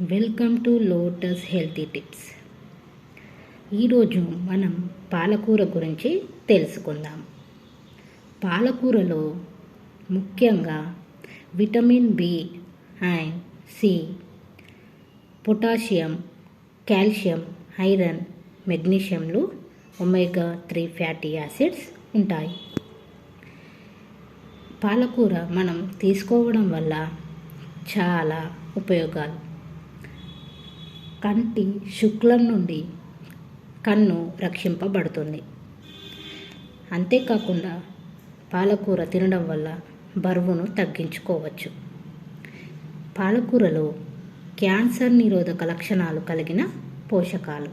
Welcome to Lotus healthy tips. ఈరోజు మనం పాలకూర గురించి తెలుసుకుందాం. పాలకూరలో ముఖ్యంగా vitamin B and C potassium calcium iron మెగ్నీషియంలు omega three fatty acids ఉంటాయి. పాలకూర మనం తీసుకోవడం వల్ల చాలా ఉపయోగాలు. కంటి శుక్లం నుండి కన్ను రక్షింపబడుతుంది. అంతేకాకుండా పాలకూర తినడం వల్ల బరువును తగ్గించుకోవచ్చు. పాలకూరలో క్యాన్సర్ నిరోధక లక్షణాలు కలిగిన పోషకాలు.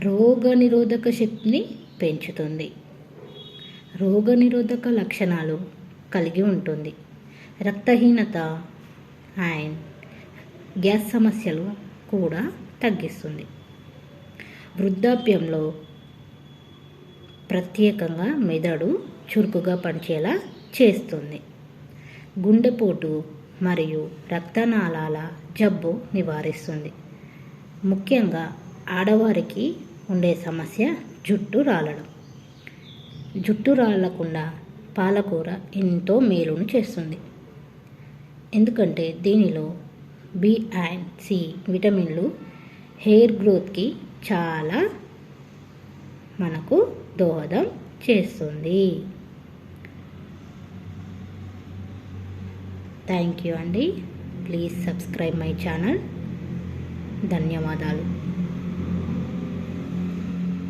రోగ నిరోధక శక్తిని పెంచుతుంది. రోగ నిరోధక లక్షణాలు కలిగి ఉంటుంది. రక్తహీనత అండ్ గ్యాస్ సమస్యలు కూడా తగ్గిస్తుంది. వృద్ధాప్యంలో ప్రత్యేకంగా మెదడు చురుకుగా పనిచేలా చేస్తుంది. గుండెపోటు మరియు రక్తనాళాల జబ్బు నివారిస్తుంది. ముఖ్యంగా ఆడవారికి ఉండే సమస్య జుట్టు రాలడం. జుట్టు రాలకుండా పాలకూర ఎంతో మేలును చేస్తుంది. ఎందుకంటే దీనిలో బి అండ్ సి విటమిన్లు హెయిర్ గ్రోత్కి చాలా మనకు దోహదం చేస్తుంది. థ్యాంక్ యూ అండి. Please subscribe my channel. ధన్యవాదాలు.